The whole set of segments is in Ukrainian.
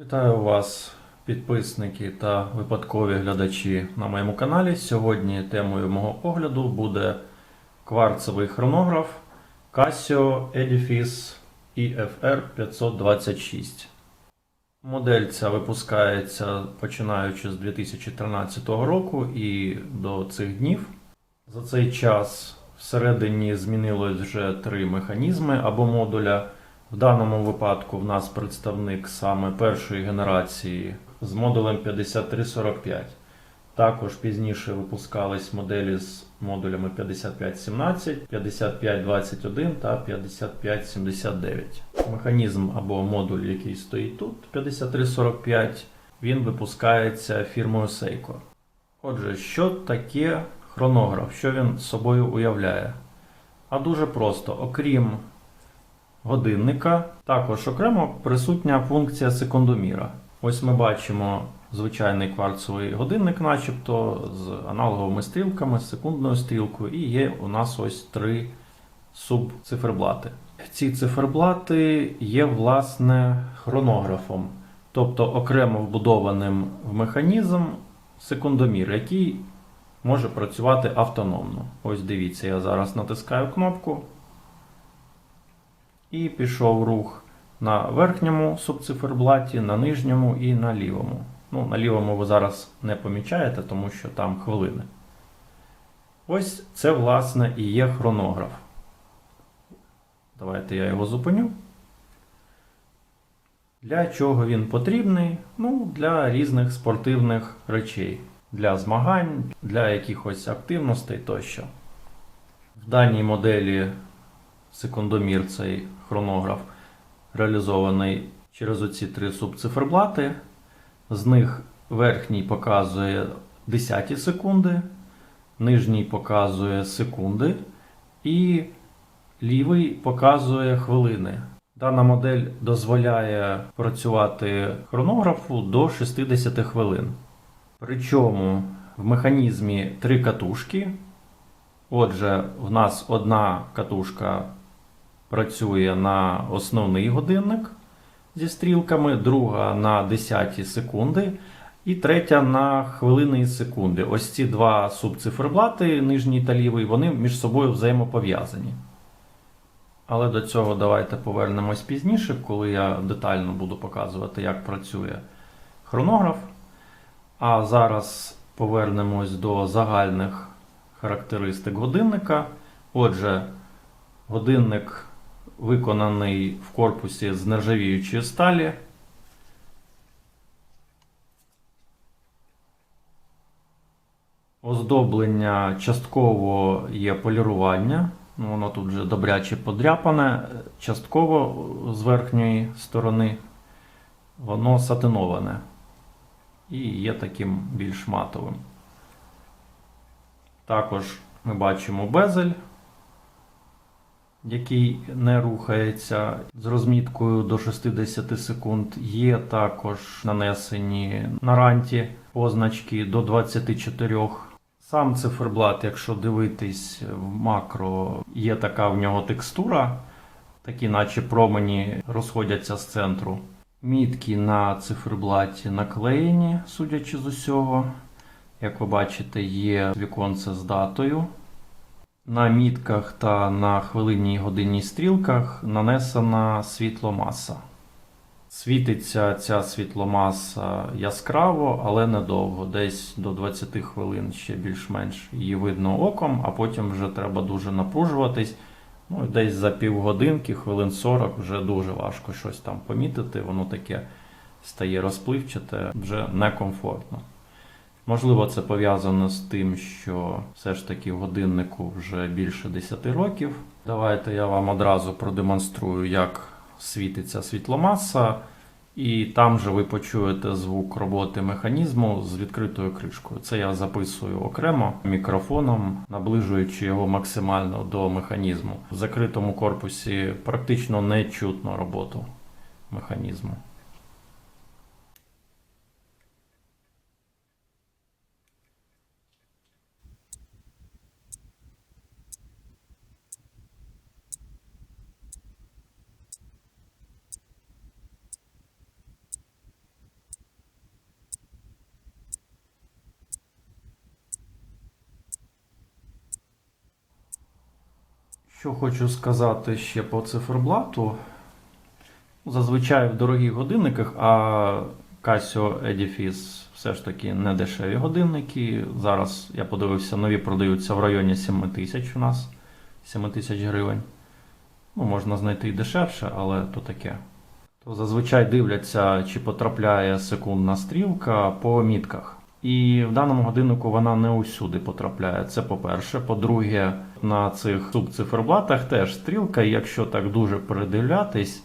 Вітаю вас, підписники та випадкові глядачі на моєму каналі. Сьогодні темою мого огляду буде кварцевий хронограф Casio Edifice EFR 526. Модель ця випускається починаючи з 2013 року і до цих днів. За цей час всередині змінилось вже три механізми або модуля. В даному випадку в нас представник саме першої генерації з модулем 5345. Також пізніше випускались моделі з модулями 5517, 5521 та 5579. Механізм або модуль, який стоїть тут, 5345, він випускається фірмою Seiko. Отже, що таке хронограф? Що він собою уявляє? А дуже просто, окрім годинника. Також окремо присутня функція секундоміра. Ось ми бачимо звичайний кварцевий годинник, начебто, з аналоговими стрілками, з секундною стрілкою, і є у нас ось три субциферблати. Ці циферблати є власне хронографом, тобто окремо вбудованим в механізм секундомір, який може працювати автономно. Ось дивіться, я зараз натискаю кнопку. І пішов рух на верхньому субциферблаті, на нижньому і на лівому. Ну, на лівому ви зараз не помічаєте, тому що там хвилини. Ось це, власне, і є хронограф. Давайте я його зупиню. Для чого він потрібний? Ну, для різних спортивних речей, для змагань, для якихось активностей тощо. В даній моделі секундомір, цей хронограф, реалізований через оці три субциферблати. З них верхній показує десяті секунди, нижній показує секунди, і лівий показує хвилини. Дана модель дозволяє працювати хронографу до 60 хвилин. Причому в механізмі три катушки. Отже, в нас одна катушка працює на основний годинник зі стрілками, друга на 10 секунди, і третя на хвилини і секунди. Ось ці два субциферблати, нижній та лівий, вони між собою взаємопов'язані. Але до цього давайте повернемось пізніше, коли я детально буду показувати, як працює хронограф. А зараз повернемось до загальних характеристик годинника. Отже, годинник виконаний в корпусі з нержавіючої сталі. Оздоблення частково є полірування. Ну, Воно тут вже добряче подряпане. Частково з верхньої сторони воно сатиноване і є таким більш матовим. Також ми бачимо безель, який не рухається з розміткою до 60 секунд. Є також нанесені на ранті позначки до 24. Сам циферблат, якщо дивитись в макро, є така в нього текстура, такі наче промені розходяться з центру. Мітки на циферблаті наклеєні, судячи з усього. Як ви бачите, є віконце з датою. На мітках та на хвилинній і годинній стрілках нанесена світломаса. Світиться ця світломаса яскраво, але недовго. Десь до 20 хвилин ще більш-менш її видно оком, а потім вже треба дуже напружуватись. Ну, десь за півгодинки, хвилин 40, вже дуже важко щось там помітити. Воно таке стає розпливчате, вже некомфортно. Можливо, це пов'язано з тим, що все ж таки годиннику вже більше 10 років. Давайте я вам одразу продемонструю, як світиться світломаса, і там же ви почуєте звук роботи механізму з відкритою кришкою. Це я записую окремо мікрофоном, наближуючи його максимально до механізму. В закритому корпусі практично не чутно роботу механізму. Що хочу сказати ще по циферблату. Зазвичай в дорогих годинниках, а Casio Edifice все ж таки не дешеві годинники. Зараз я подивився, нові продаються в районі 7 тисяч у нас. 7 тисяч гривень. Ну, можна знайти і дешевше, але то таке. То зазвичай дивляться, чи потрапляє секундна стрілка по мітках. І в даному годиннику вона не усюди потрапляє. Це по-перше. По-друге, на цих субциферблатах теж стрілка, якщо так дуже передивлятись,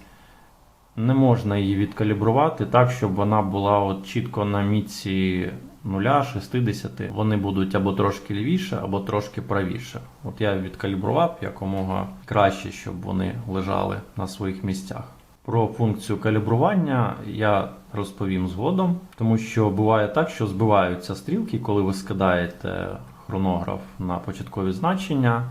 не можна її відкалібрувати так, щоб вона була от чітко на мітці 0, 60. Вони будуть або трошки лівіше, або трошки правіше. От я відкалібрував якомога краще, щоб вони лежали на своїх місцях. Про функцію калібрування я розповім згодом, тому що буває так, що збиваються стрілки, коли ви скидаєте хронограф на початкові значення.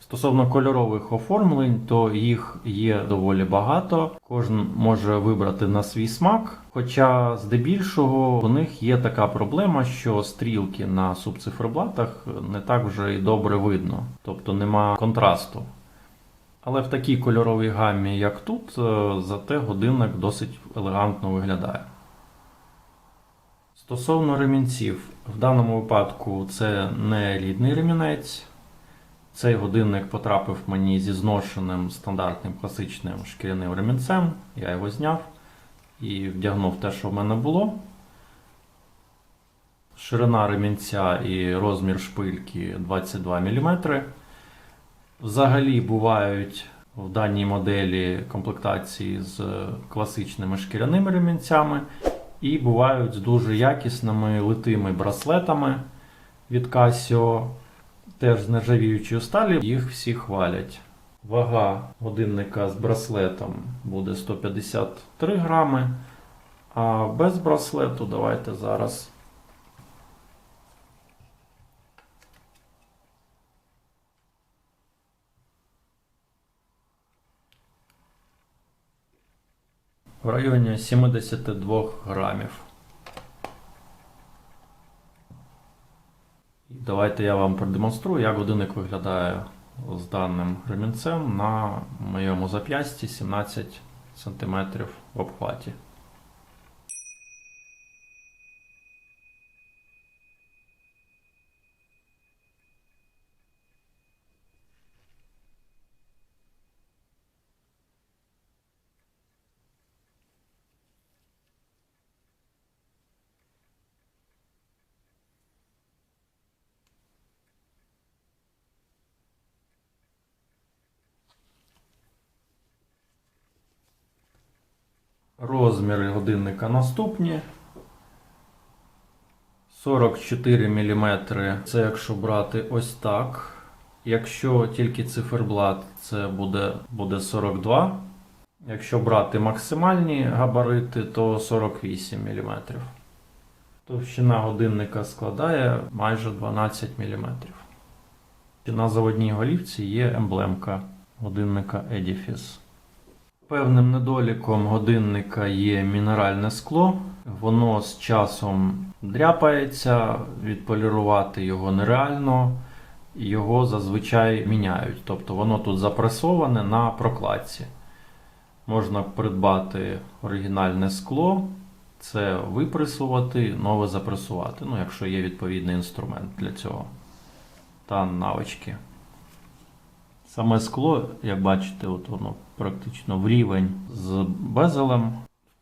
Стосовно кольорових оформлень, то їх є доволі багато. Кожен може вибрати на свій смак. Хоча здебільшого у них є така проблема, що стрілки на субциферблатах не так вже і добре видно, тобто нема контрасту. Але в такій кольоровій гамі, як тут, е, зате годинник досить елегантно виглядає. Стосовно ремінців, в даному випадку це не рідний ремінець. Цей годинник потрапив мені зі зношеним стандартним класичним шкіряним ремінцем. Я його зняв і вдягнув те, що в мене було. Ширина ремінця і розмір шпильки 22 мм. Взагалі бувають в даній моделі комплектації з класичними шкіряними ремінцями, і бувають з дуже якісними литими браслетами від Casio, теж з нержавіючої сталі. Їх всі хвалять. Вага годинника з браслетом буде 153 грами, а без браслету давайте зараз. В районі 72 грамів. Давайте я вам продемонструю, як годинник виглядає з даним ремінцем на моєму зап'ясті 17 см в обхваті. Розміри годинника наступні. 44 мм це якщо брати ось так. Якщо тільки циферблат, це буде, буде 42. Якщо брати максимальні габарити, то 48 мм. Товщина годинника складає майже 12 мм. На заводній голівці є емблемка годинника Edifice. Певним недоліком годинника є мінеральне скло. Воно з часом дряпається, відполірувати його нереально, його зазвичай міняють. Тобто воно тут запресоване на прокладці. Можна придбати оригінальне скло, це випресувати, нове запресувати, ну, якщо є відповідний інструмент для цього та навички. Саме скло, як бачите, от воно практично в рівень з безелем.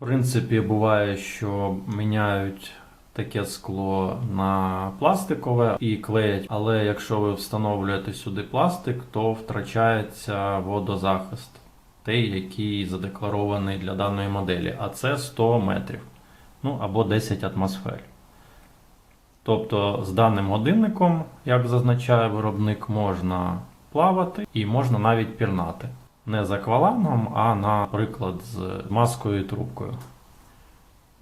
В принципі, буває, що міняють таке скло на пластикове і клеять, але якщо ви встановлюєте сюди пластик, то втрачається водозахист, той, який задекларований для даної моделі, а це 100 метрів, ну або 10 атмосфер. Тобто з даним годинником, як зазначає виробник, можна плавати і можна навіть пірнати. Не за аквалангом, а, наприклад, з маскою і трубкою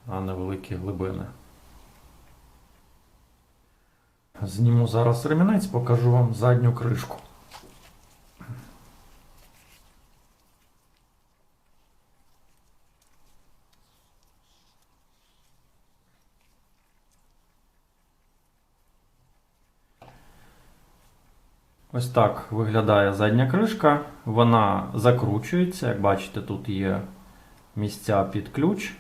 на невеликі глибини. Зніму зараз ремінець, покажу вам задню кришку. Ось так виглядає задня кришка. Вона закручується. Як бачите, тут є місця під ключ.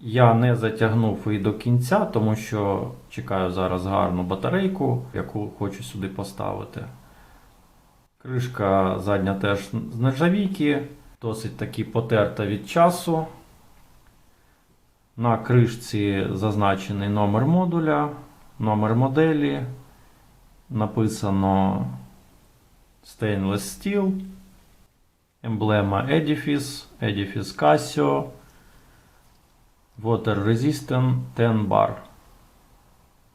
Я не затягнув її до кінця, тому що чекаю зараз гарну батарейку, яку хочу сюди поставити. Кришка задня теж з нержавійки, досить таки потерта від часу. На кришці зазначений номер модуля, номер моделі. Написано Stainless Steel, емблема Edifice, Edifice Casio, Water Resistant 10 Bar.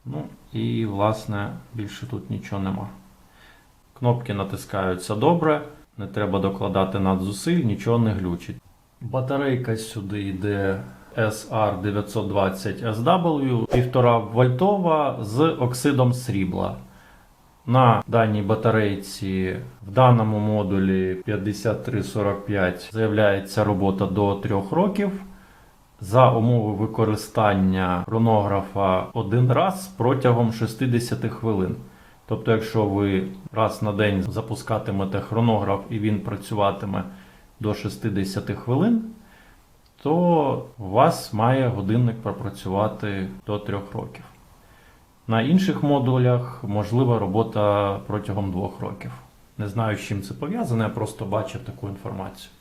Ну і, власне, більше тут нічого нема. Кнопки натискаються добре, не треба докладати надзусиль, нічого не глючить. Батарейка сюди йде SR920SW 1,5 вольтова з оксидом срібла. На даній батарейці в даному модулі 5345 заявляється робота до 3 років. За умови використання хронографа один раз протягом 60 хвилин. Тобто, якщо ви раз на день запускатимете хронограф і він працюватиме до 60 хвилин, то у вас має годинник пропрацювати до 3 років. На інших модулях можлива робота протягом 2 років. Не знаю, з чим це пов'язане, я просто бачив таку інформацію.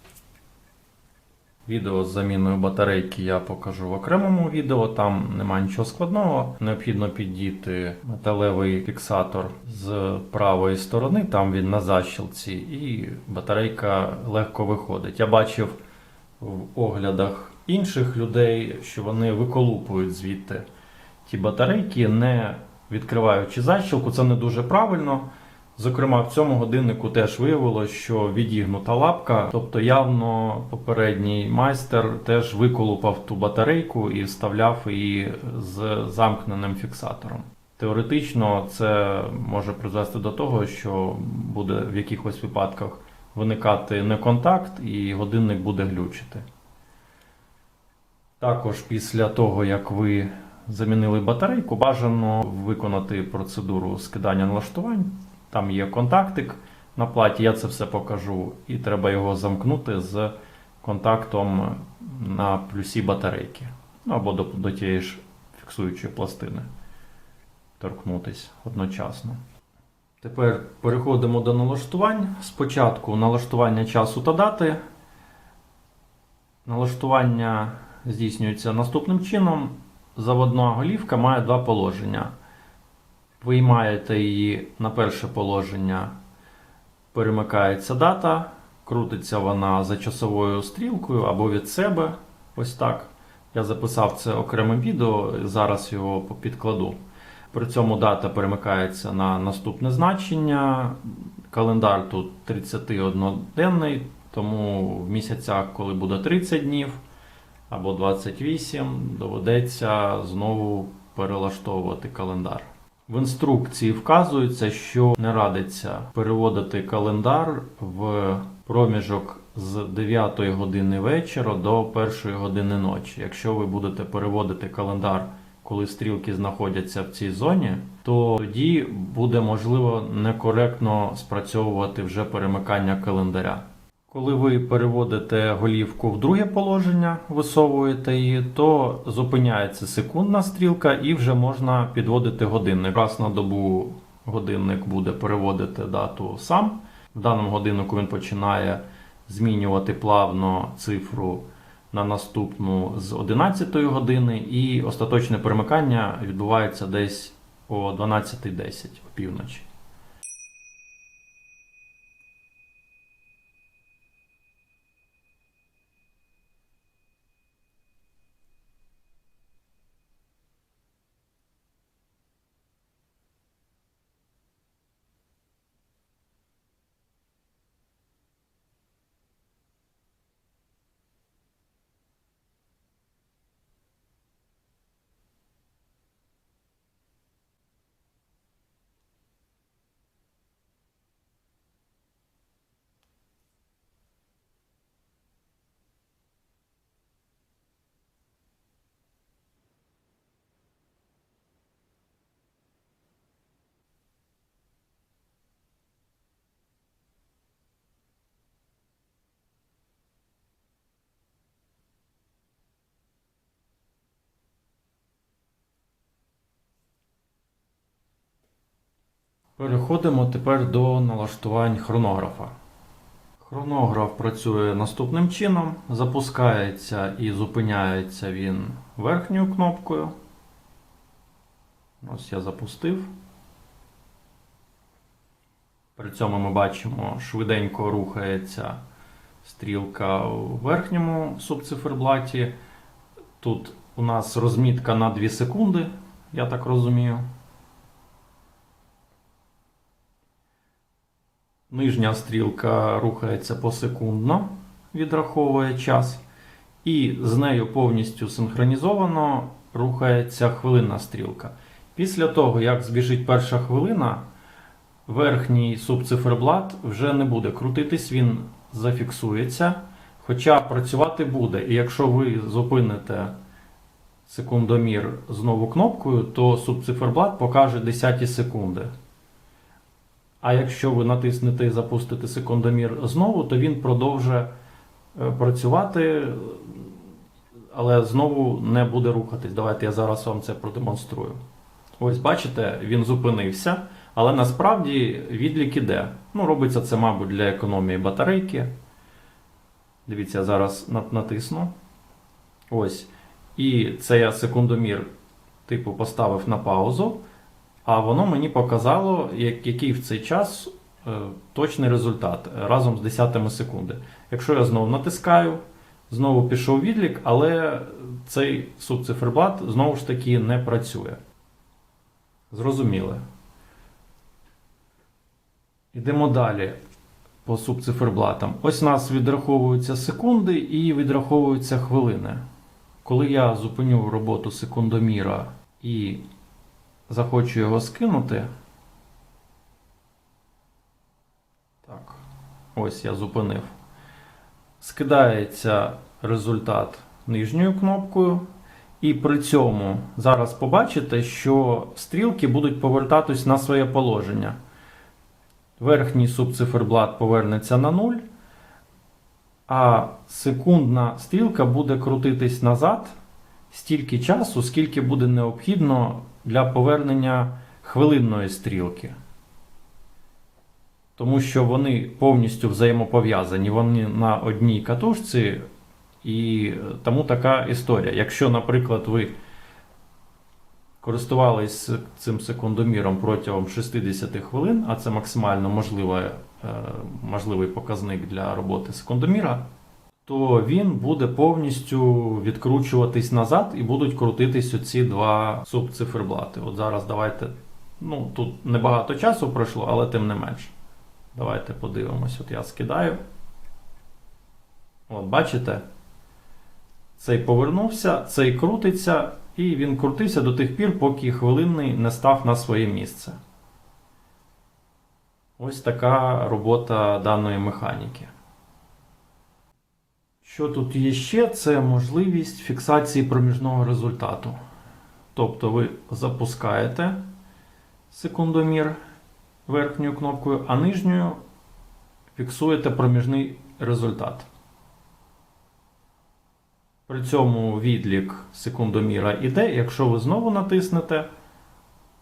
Відео з заміною батарейки я покажу в окремому відео, там немає нічого складного. Необхідно піддіти металевий фіксатор з правої сторони, там він на защілці, і батарейка легко виходить. Я бачив в оглядах інших людей, що вони виколупують звідти ті батарейки, не відкриваючи защілку. Це не дуже правильно. Зокрема, в цьому годиннику теж виявилося, що відігнута лапка, тобто явно попередній майстер теж виколупав ту батарейку і вставляв її з замкненим фіксатором. Теоретично це може призвести до того, що буде в якихось випадках виникати неконтакт і годинник буде глючити. Також після того, як ви замінили батарейку, бажано виконати процедуру скидання налаштувань. Там є контактик на платі, я це все покажу, і треба його замкнути з контактом на плюсі батарейки. Ну або до, до тієї ж фіксуючої пластини. Торкнутись одночасно. Тепер переходимо до налаштувань. Спочатку налаштування часу та дати. Налаштування здійснюється наступним чином. Заводна голівка має два положення. Виймаєте її на перше положення, перемикається дата, крутиться вона за часовою стрілкою або від себе. Ось так. Я записав це окремим відео, зараз його підкладу. При цьому дата перемикається на наступне значення. Календар тут 31-денний, тому в місяцях, коли буде 30 днів або 28, доведеться знову перелаштовувати календар. В інструкції вказується, що не радиться переводити календар в проміжок з 9 години вечора до 1 години ночі. Якщо ви будете переводити календар, коли стрілки знаходяться в цій зоні, то тоді буде можливо некоректно спрацьовувати вже перемикання календаря. Коли ви переводите голівку в друге положення, висовуєте її, то зупиняється секундна стрілка і вже можна підводити годинник. Раз на добу годинник буде переводити дату сам. В даному годиннику він починає змінювати плавно цифру на наступну з 11 години, і остаточне перемикання відбувається десь о 12.10 опівночі. Переходимо тепер до налаштувань хронографа. Хронограф працює наступним чином. Запускається і зупиняється він верхньою кнопкою. Ось я запустив. При цьому ми бачимо, швиденько рухається стрілка у верхньому субциферблаті. Тут у нас розмітка на 2 секунди, я так розумію. Нижня стрілка рухається посекундно, відраховує час, і з нею повністю синхронізовано рухається хвилинна стрілка. Після того, як збіжить перша хвилина, верхній субциферблат вже не буде крутитись, він зафіксується, хоча працювати буде. І якщо ви зупините секундомір знову кнопкою, то субциферблат покаже 10 секунди. А якщо ви натиснете і запустите секундомір знову, то він продовжує е, працювати, але знову не буде рухатись. Давайте я зараз вам це продемонструю. Ось бачите, він зупинився, але насправді відлік іде. Ну, робиться це, мабуть, для економії батарейки. Дивіться, я зараз натисну. Ось. І це я секундомір, типу, поставив на паузу. А воно мені показало, як- який в цей час е, точний результат разом з десятими секунди. Якщо я знову натискаю, знову пішов відлік, але цей субциферблат знову ж таки не працює. Зрозуміли. Йдемо далі по субциферблатам. Ось у нас відраховуються секунди і відраховуються хвилини. Коли я зупиню роботу секундоміра і захочу його скинути. Так, ось я зупинив. Скидається результат нижньою кнопкою. І при цьому зараз побачите, що стрілки будуть повертатись на своє положення. Верхній субциферблат повернеться на 0, а секундна стрілка буде крутитись назад стільки часу, скільки буде необхідно для повернення хвилинної стрілки. Тому що вони повністю взаємопов'язані, вони на одній катушці, і тому така історія. Якщо, наприклад, ви користувались цим секундоміром протягом 60 хвилин, а це максимально можливе, е, можливий показник для роботи секундоміра, то він буде повністю відкручуватись назад і будуть крутитись оці два субциферблати. От зараз давайте. Ну, тут небагато часу пройшло, але тим не менш. Давайте подивимось. От я скидаю. От, бачите? Цей повернувся, цей крутиться, і він крутився до тих пір, поки хвилинний не став на своє місце. Ось така робота даної механіки. Що тут є ще? Це можливість фіксації проміжного результату. Тобто ви запускаєте секундомір верхньою кнопкою, а нижньою фіксуєте проміжний результат. При цьому відлік секундоміра іде. Якщо ви знову натиснете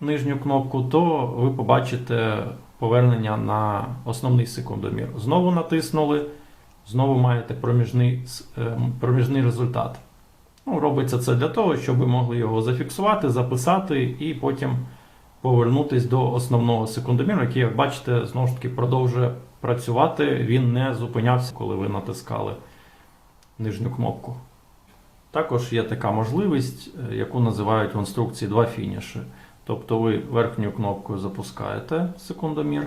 нижню кнопку, то ви побачите повернення на основний секундомір. Знову натиснули, знову маєте проміжний, е, проміжний результат. Ну, робиться це для того, щоб ви могли його зафіксувати, записати і потім повернутись до основного секундоміру, який, як бачите, знову ж таки продовжує працювати. Він не зупинявся, коли ви натискали нижню кнопку. Також є така можливість, е, яку називають в інструкції два фініші. Тобто ви верхньою кнопкою запускаєте секундомір.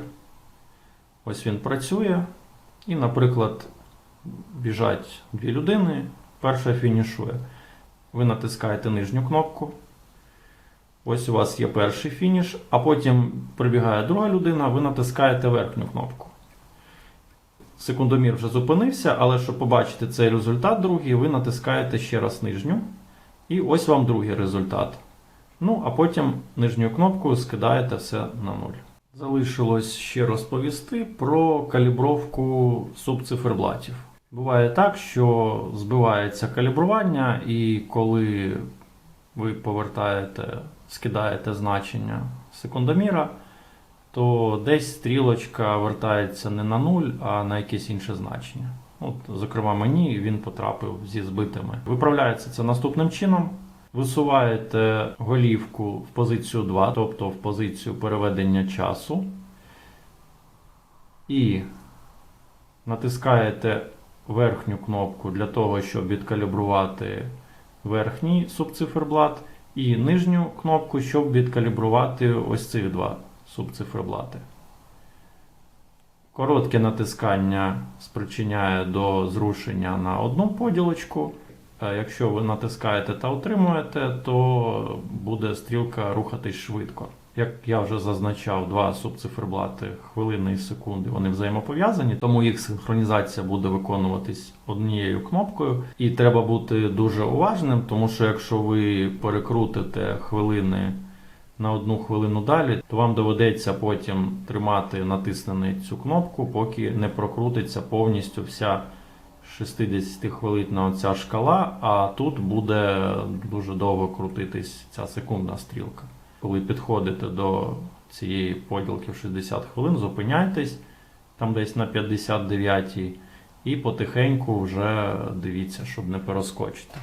Ось він працює. І, наприклад, біжать дві людини, перша фінішує. Ви натискаєте нижню кнопку. Ось у вас є перший фініш, а потім прибігає друга людина, ви натискаєте верхню кнопку. Секундомір вже зупинився, але щоб побачити цей результат другий, ви натискаєте ще раз нижню. І ось вам другий результат. Ну, а потім нижньою кнопкою скидаєте все на нуль. Залишилось ще розповісти про калібровку субциферблатів. Буває так, що збивається калібрування, і коли ви повертаєте, скидаєте значення секундоміра, то десь стрілочка вертається не на 0, а на якесь інше значення. От, зокрема, мені він потрапив зі збитими. Виправляється це наступним чином. Висуваєте голівку в позицію 2, тобто в позицію переведення часу. І натискаєте верхню кнопку для того, щоб відкалібрувати верхній субциферблат, і нижню кнопку, щоб відкалібрувати ось цих два субциферблати. Коротке натискання спричиняє до зрушення на одну поділочку. Е, Якщо ви натискаєте та утримуєте, то буде стрілка рухатись швидко. Як я вже зазначав, два субциферблати хвилини і секунди вони взаємопов'язані, тому їх синхронізація буде виконуватись однією кнопкою. І треба бути дуже уважним, тому що якщо ви перекрутите хвилини на одну хвилину далі, то вам доведеться потім тримати натиснену цю кнопку, поки не прокрутиться повністю вся 60 хвилинна оця шкала, а тут буде дуже довго крутитись ця секундна стрілка. Коли підходите до цієї поділки в 60 хвилин, зупиняйтесь там десь на 59 і потихеньку вже дивіться, щоб не перескочити.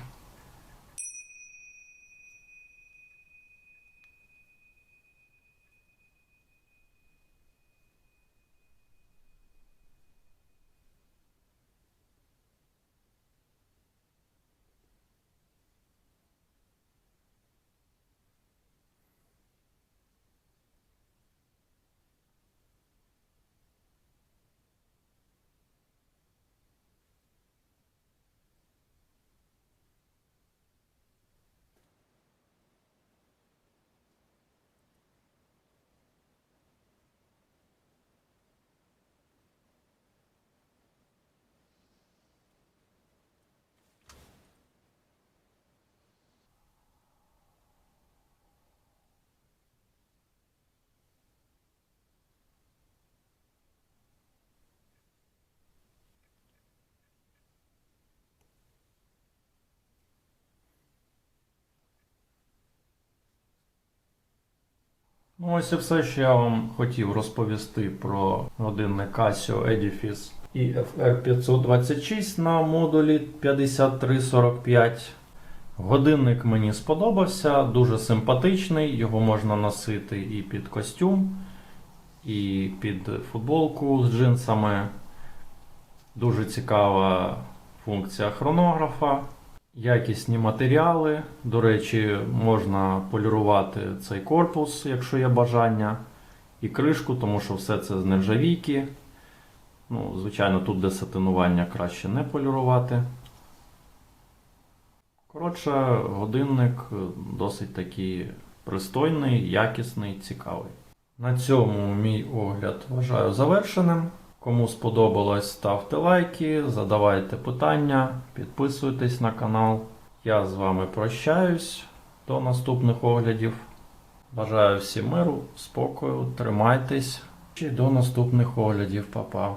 Ну, ось і все, що я вам хотів розповісти про годинник Casio Edifice EFR 526 на модулі 5345. Годинник мені сподобався, дуже симпатичний, його можна носити і під костюм, і під футболку з джинсами. Дуже цікава функція хронографа. Якісні матеріали. До речі, можна полірувати цей корпус, якщо є бажання, і кришку, тому що все це з нержавійки. Ну, звичайно, тут де сатинування краще не полірувати. Коротше, годинник досить такий пристойний, якісний, цікавий. На цьому мій огляд вважаю завершеним. Кому сподобалось, ставте лайки, задавайте питання, підписуйтесь на канал. Я з вами прощаюсь до наступних оглядів. Бажаю всім миру, спокою, тримайтесь і до наступних оглядів, Па-па.